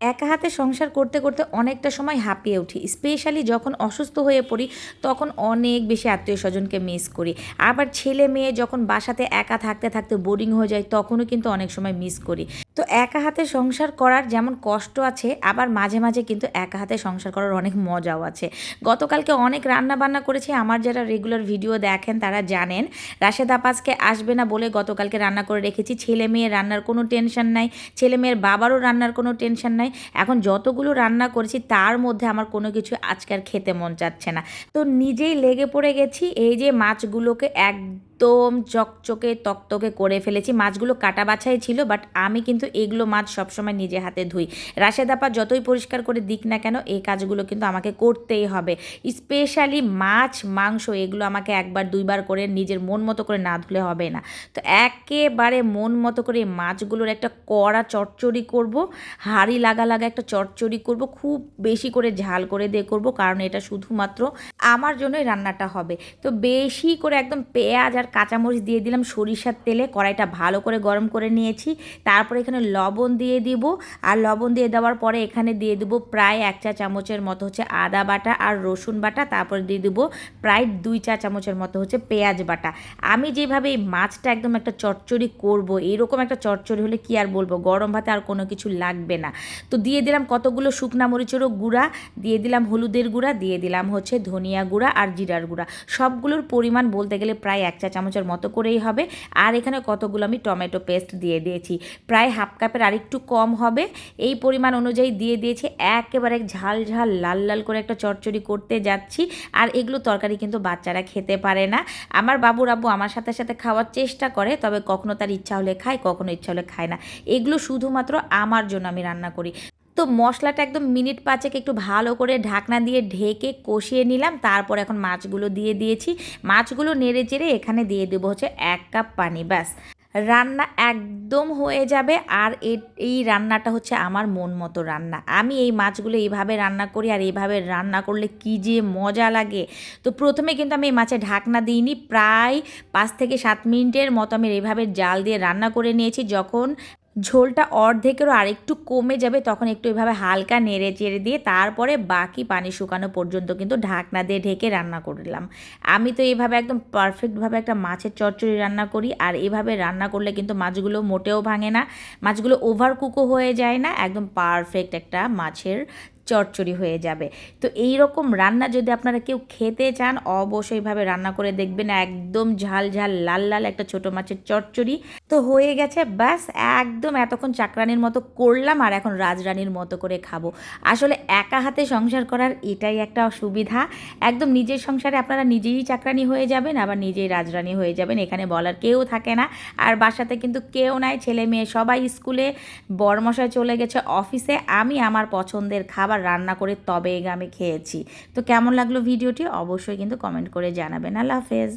একা হাতে সংসার করতে করতে অনেকটা সময় হাঁপিয়ে উঠি। স্পেশালি যখন অসুস্থ হয়ে পড়ি, তখন অনেক বেশি আত্মীয় স্বজনকে মিস করি। আবার ছেলে মেয়ে যখন বাসাতে একা থাকতে থাকতে বোরিং হয়ে যায়, তখনও কিন্তু অনেক সময় মিস করি। তো একা হাতে সংসার করার যেমন কষ্ট আছে, আবার মাঝে মাঝে কিন্তু একা হাতে সংসার করার অনেক মজাও আছে। গতকালকে অনেক রান্না বান্না করেছি, আমার যারা রেগুলার ভিডিও দেখেন তারা জানেন। রাশেদ আপাজকে আসবে না বলে গতকালকে রান্না করে রেখেছি। ছেলে মেয়ে রান্নার কোনো টেনশন নাই, ছেলে মেয়ের বাবারও রান্নার কোনো টেনশন নাই। এখন যতগুলো রান্না করেছি তার মধ্যে আমার কোনো কিছু আজকে আর খেতে মন চাচ্ছে না। তো নিজেই লেগে পড়ে গেছি, এই যে মাছগুলোকে একদম চকচকে তকতকে করে ফেলেছি। মাছগুলো কাটা বাছাই ছিল বাট আমি কিন্তু এগুলো মাছ সবসময় নিজে হাতে ধুই। রাশেদ আপা যতই পরিষ্কার করে দিক না কেন, এই কাজগুলো কিন্তু আমাকে করতেই হবে। স্পেশালি মাছ, মাংস, এগুলো আমাকে একবার, দুইবার করে নিজের মন মতো করে না ধুলে হবে না। তো একেবারে মন মতো করে মাছগুলোর একটা কড়া চচ্চড়ি করব, হাঁড়ি লাগা লাগা একটা চচ্চড়ি করব, খুব বেশি করে ঝাল করে দিয়ে করব, কারণ এটা শুধুমাত্র আমার জন্যই রান্নাটা হবে। তো বেশি করে একদম পেঁয়াজ আর কাঁচামরিচ দিয়ে দিলাম, সরিষার তেলে কড়াইটা ভালো করে গরম করে নিয়েছি। তারপরে এখানে লবণ দিয়ে দিব। আর লবণ দিয়ে দেওয়ার পরে এখানে দিয়ে দেবো প্রায় এক চা চামচের মতো হচ্ছে আদা বাটা আর রসুন বাটা। তারপরে দিয়ে দেবো প্রায় দুই চা চামচের মতো হচ্ছে পেঁয়াজ বাটা। আমি যেভাবে এই মাছটা একদম একটা চচ্চড়ি করব, এরকম একটা চচ্চড়ি হলে কি আর বলব? গরম ভাতে আর কোনো কিছু লাগবে না। তো দিয়ে দিলাম কতগুলো শুকনা মরিচেরও গুঁড়া, দিয়ে দিলাম হলুদের গুঁড়া, দিয়ে দিলাম হচ্ছে ধনিয়া গুঁড়া আর জিরার গুঁড়া। সবগুলোর পরিমাণ বলতে গেলে প্রায় এক চা চামচের মতো করেই হবে। আর এখানে কতগুলো আমি টমেটো পেস্ট দিয়ে দিয়েছি। প্রায় হাফ কাপের আরেকটু কম হবে। এই পরিমাণ অনুযায়ী দিয়ে দিয়েছি। একেবারে ঝাল ঝাল, লাল লাল করে একটা চচ্চড়ি করতে যাচ্ছি। আর এগুলো তরকারি কিন্তু বাচ্চারা খেতে পারে না। আমার বাবুর আব্বু আমার সাথে সাথে খাওয়ার চেষ্টা করে, তবে কখনো তার ইচ্ছা হলে খায়, কখনো ইচ্ছা হলে খায় না। এগুলো শুধুমাত্র আমার জন্য আমি রান্না করি। তো মশলাটা একদম মিনিট পাঁচেক একটু ভালো করে ঢাকনা দিয়ে ঢেকে কষিয়ে নিলাম। তারপর এখন মাছগুলো দিয়ে দিয়েছি। মাছগুলো নেড়ে চেড়ে এখানে দিয়ে দেবো হচ্ছে এক কাপ পানি, ব্যাস। রান্না একদম হয়ে যাবে আর এই রান্নাটা হচ্ছে আমার মন মতো রান্না। আমি এই মাছগুলো এইভাবে রান্না করি আর এইভাবে রান্না করলে কি যে মজা লাগে। তো প্রথমে কিন্তু আমি এই মাছে ঢাকনা দিইনি। প্রায় পাঁচ থেকে সাত মিনিটের মতো আমি এইভাবে জাল দিয়ে রান্না করে নিয়েছি। যখন ঝোলটা অর্ধেকেরও আরেকটু কমে যাবে, তখন একটু এভাবে হালকা নেড়ে চেড়ে দিয়ে তারপরে বাকি পানি শুকানো পর্যন্ত কিন্তু ঢাকনা দিয়ে ঢেকে রান্না করলাম আমি তো এইভাবে একদম পারফেক্টভাবে একটা মাছের চচ্চড়ি রান্না করি, আর এভাবে রান্না করলে কিন্তু মাছগুলো মোটেও ভাঙে না, মাছগুলো ওভার কুকও হয়ে যায় না, একদম পারফেক্ট একটা মাছের চচ্চড়ি হয়ে যাবে। তো এই রকম রান্না যদি আপনারা কেউ খেতে চান অবশ্যইভাবে রান্না করে দেখবেন। একদম ঝাল ঝাল, লাল লাল একটা ছোটো মাছের চচ্চড়ি। তো হয়ে গেছে, ব্যাস, একদম এতক্ষণ চাকরানির মতো করলাম আর এখন রাজরানীর মতো করে খাব। আসলে একা হাতে সংসার করার এটাই একটা সুবিধা। একদম নিজের সংসারে আপনারা নিজেই চাকরানি হয়ে যাবেন, আবার নিজেই রাজরানী হয়ে যাবেন। এখানে বলার কেউ থাকে না। আর বাসাতে কিন্তু কেউ নাই, ছেলে মেয়ে সবাই স্কুলে বরমশায় চলে গেছে, অফিসে। আমি আমার পছন্দের খাবার রান্না করে তবে আমি খেয়েছি। তো কেমন লাগল ভিডিওটি? অবশ্যই কিন্তু কমেন্ট করে জানাবেন। আল্লাহ হাফেজ।